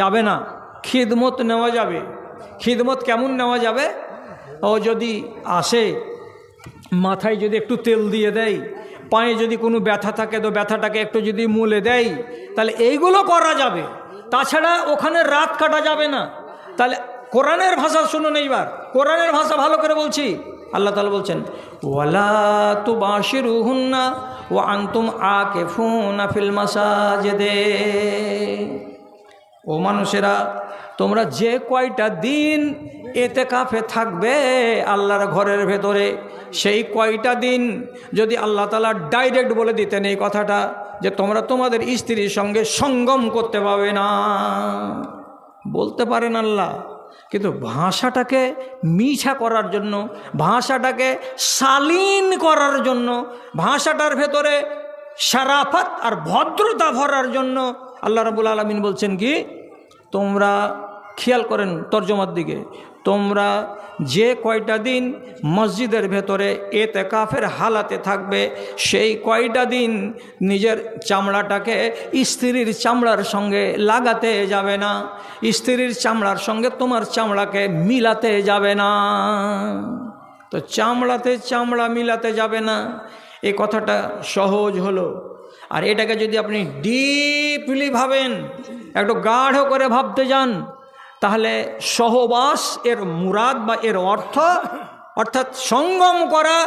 যাবে না। খিদমত নেওয়া যাবে। খিদমত কেমন নেওয়া যাবে? ও যদি আসে, মাথায় যদি একটু তেল দিয়ে দেয়, পায়ে যদি কোনো ব্যথা থাকে তো ব্যথাটাকে একটু যদি মুলে দেয়, তাহলে এইগুলো করা যাবে। তাছাড়া ওখানে রাত কাটা যাবে না। তাহলে কোরআনের ভাষা শুনুন এইবার। কোরআনের ভাষা ভালো করে বলছি। আল্লাহ তালা বলছেন, ওয়ালা তু বাসির উহুন্না ও আন্তুম আকে ফোন আফিল মাসাজেদে। ও মানুষেরা, তোমরা যে কয়টা দিন এতে কাফে থাকবে আল্লাহর ঘরের ভেতরে, সেই কয়টা দিন যদি আল্লাহ তালা ডাইরেক্ট বলে দিতেন এই কথাটা, যে তোমরা তোমাদের স্ত্রীর সঙ্গে সঙ্গম করতে পারবে না। বলতে পারেন আল্লাহ, কিন্তু ভাষাটাকে মিছা করার জন্য, ভাষাটাকে শালীন করার জন্য, ভাষাটার ভেতরে সারাফাত আর ভদ্রতা ভরার জন্য আল্লাহ রাবুল আলমিন বলছেন কি? তোমরা খেয়াল করেন তর্জমার দিকে। তোমরা যে কয়টা দিন মসজিদের ভেতরে এতে কাফের হালাতে থাকবে, সেই কয়টা দিন নিজের চামড়াটাকে স্ত্রীর চামড়ার সঙ্গে লাগাতে যাবে না, স্ত্রীর চামড়ার সঙ্গে তোমার চামড়াকে মিলাতে যাবে না। তো চামড়াতে চামড়া মিলাতে যাবে না এই কথাটা সহজ হলো। আর এটাকে যদি আপনি ডিপলি ভাবেন একটু গাঢ় করে ভাবতে যান, তাহলে সহবাস এর মুরাদ বা এর অর্থ, অর্থাৎ সঙ্গম করা,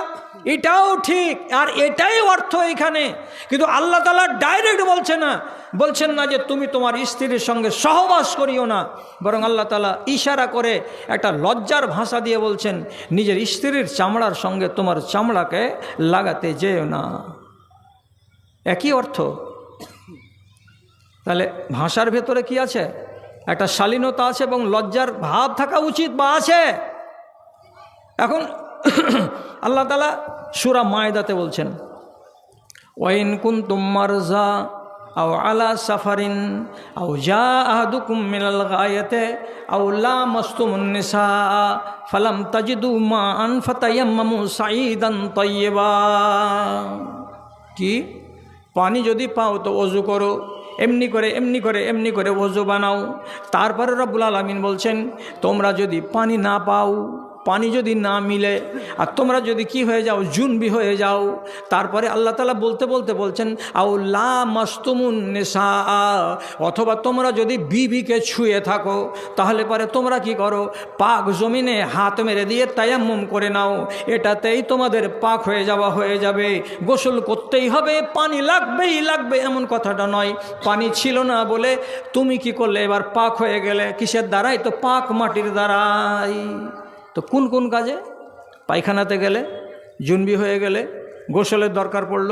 এটাও ঠিক, আর এটাই অর্থ এখানে। কিন্তু আল্লাহ তালা ডাইরেক্ট বলছে না, বলছেন না যে তুমি তোমার স্ত্রীর সঙ্গে সহবাস করিও না, বরং আল্লাহ তালা ইশারা করে একটা লজ্জার ভাষা দিয়ে বলছেন, নিজের স্ত্রীর চামড়ার সঙ্গে তোমার চামড়াকে লাগাতে যেও না। একই অর্থ। তাহলে ভাষার ভেতরে কি আছে? একটা শালীনতা আছে এবং লজ্জার ভাব থাকা উচিত বা আছে? এখন আল্লাহ তালা সুরা মায়দাতে বলছেন, ওয়াইন কুন তুম্মার যা আও আলা সাফারিন আও যা আহাদুকুম মিনাল গায়াতে আও লা মাসতুমুন নিসা ফালাম তাজিদু মা আন ফাতায়াম্মামু সাঈদান তাইয়্যিবা। কি? পানি যদি পাও তো অজু করো। এমনি করে এমনি করে এমনি করে ওজু বানাও। তারপরে রব্বুল আলমিন বলছেন, তোমরা যদি পানি না পাও পানি যদি না মিলে, আর তোমরা যদি কি হয়ে যাও, জুনবি হয়ে যাও, তারপরে আল্লাহ তালা বলতে বলতে বলছেন আউল্লা মাস্তুমুন নেশা অথবা তোমরা যদি বিবিকে ছুঁয়ে থাকো, তাহলে পরে তোমরা কি করো, পাক জমিনে হাত মেরে দিয়ে তায়াম্মুম করে নাও, এটাতেই তোমাদের পাক হয়ে যাওয়া হয়ে যাবে। গোসল করতেই হবে, পানি লাগবেই লাগবে, এমন কথাটা নয়। পানি ছিল না বলে তুমি কি করলে, এবার পাক হয়ে গেলে, কিসের দ্বারাই? তো পাক মাটির দ্বারাই। তো কোন কোন কাজে? পায়খানাতে গেলে, জুনবি হয়ে গেলে, গোসলের দরকার পড়ল।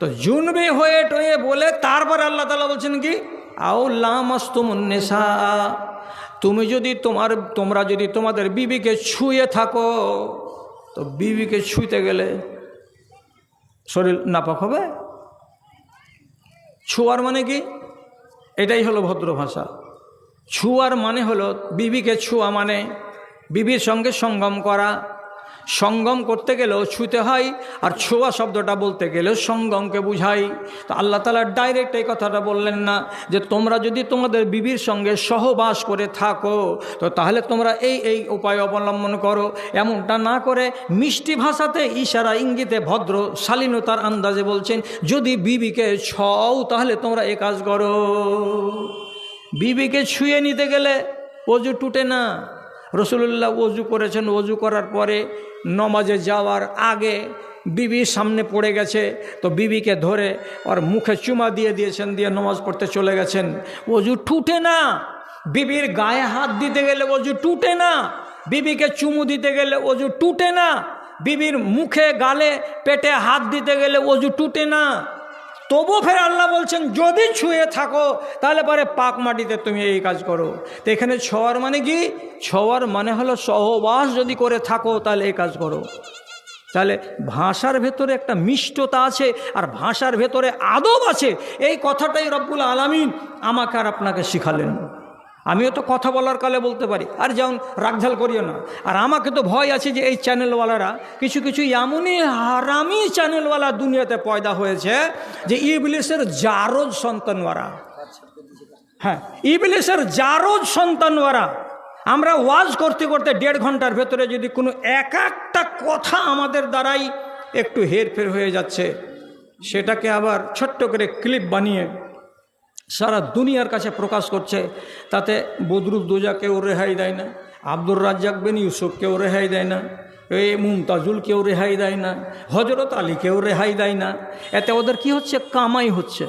তো জুনবি হয়ে টয়ে বলে তারপর আল্লাহ তালা বলছেন কি? আউলামস্তমুন্নেসা তুমি যদি তোমার, তোমরা যদি তোমাদের বিবিকে ছুঁয়ে থাকো, তো বিবিকে ছুঁতে গেলে শরীর নাপাক হবে। ছুয়ার মানে কি? এটাই হলো ভদ্র ভাষা। ছুয়ার মানে হলো বিবিকে ছুয়া মানে বিবির সঙ্গে সঙ্গম করা। সঙ্গম করতে গেলেও ছুতে হয় আর ছোঁয়া শব্দটা বলতে গেলেও সঙ্গমকে বুঝাই। তো আল্লাহ তালা ডাইরেক্ট এই কথাটা বললেন না যে তোমরা যদি তোমাদের বিবির সঙ্গে সহবাস করে থাকো, তো তাহলে তোমরা এই এই উপায় অবলম্বন করো। এমনটা না করে মিষ্টি ভাষাতে ইশারা ইঙ্গিতে ভদ্র শালীনতার আন্দাজে বলছেন, যদি বিবিকে ছও, তাহলে তোমরা এ কাজ করো। বিবিকে ছুঁয়ে নিতে গেলে অজু টুটে না। রসুল্লাহ অজু করেছেন অজু করার পরে নমাজে যাওয়ার আগে বিবির সামনে পড়ে গেছে, তো বিবিকে ধরে ওর মুখে চুমা দিয়ে দিয়েছেন, দিয়ে নমাজ পড়তে চলে গেছেন। অজু টুটে না। বিবির গায়ে হাত দিতে গেলে অজু টুটে না। বিবিকে চুমু দিতে গেলে অজু টুটে না। বিবির মুখে, গালে, পেটে হাত দিতে গেলে অজু টুটে না। তবু ফের আল্লাহ বলছেন, যদি ছুঁয়ে থাকো, তাহলে পরে পাক মাটিতে তুমি এই কাজ করো। তো এখানে ছোঁয়ার মানে কি? ছোঁয়ার মানে হলো সহবাস যদি করে থাকো, তাহলে এই কাজ করো। তাহলে ভাষার ভেতরে একটা মিষ্টতা আছে, আর ভাষার ভেতরে আদব আছে। এই কথাটাই রব্বুল আলমিন আমাকে আর আপনাকে শিখালেন। আমিও তো কথা বলার কালে বলতে পারি, আর যেমন রাগঝাল করিও না। আর আমাকে তো ভয় আছে যে এই চ্যানেলওয়ালারা, কিছু কিছু এমনই হারামি চ্যানেলওয়ালা দুনিয়াতে পয়দা হয়েছে যে ইবলিসের জারজ সন্তানওয়ারা হ্যাঁ ইবলিসের জারজ সন্তান ওরা আমরা ওয়াজ করতে করতে দেড় ঘণ্টার ভেতরে যদি কোনো এক একটা কথা আমাদের দ্বারাই একটু হেরফের হয়ে যাচ্ছে, সেটাকে আবার ছোট্ট করে ক্লিপ বানিয়ে সারা দুনিয়ার কাছে প্রকাশ করছে, তাতে বদরুদ্দোজা কেউ রেহাই দেয় না, আব্দুর রাজ্জাক বিন ইউসুফ কেউ রেহাই দেয় না এ মুমতাজুল কেউ রেহাই দেয় না হজরত আলী কেউ রেহাই দেয় না। এতে ওদের কি হচ্ছে? কামাই হচ্ছে।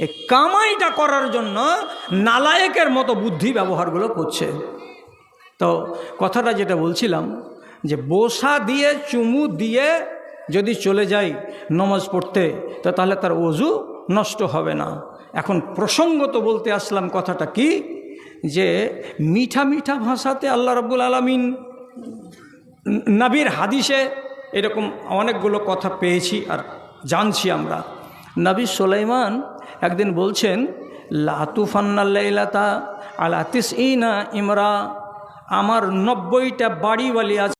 এই কামাইটা করার জন্য নালায়েকের মতো বুদ্ধি ব্যবহারগুলো করছে। তো কথাটা যেটা বলছিলাম, যে বসা দিয়ে, চুমু দিয়ে যদি চলে যাই, নমাজ পড়তে তাহলে তার অজু নষ্ট হবে না। এখন প্রসঙ্গত বলতে আসলাম কথাটা কি? যে মিঠা মিঠা ভাষাতে আল্লাহ রাব্বুল আলমিন নাবির হাদিসে এরকম অনেকগুলো কথা পেয়েছি আর জানছি আমরা। নবী সোলাইমান একদিন বলছেন লাতুফান্নাল্লাইলাতা আলাতিস ইনা ইমরা আমার নব্বইটা বাড়িওয়ালি আছে।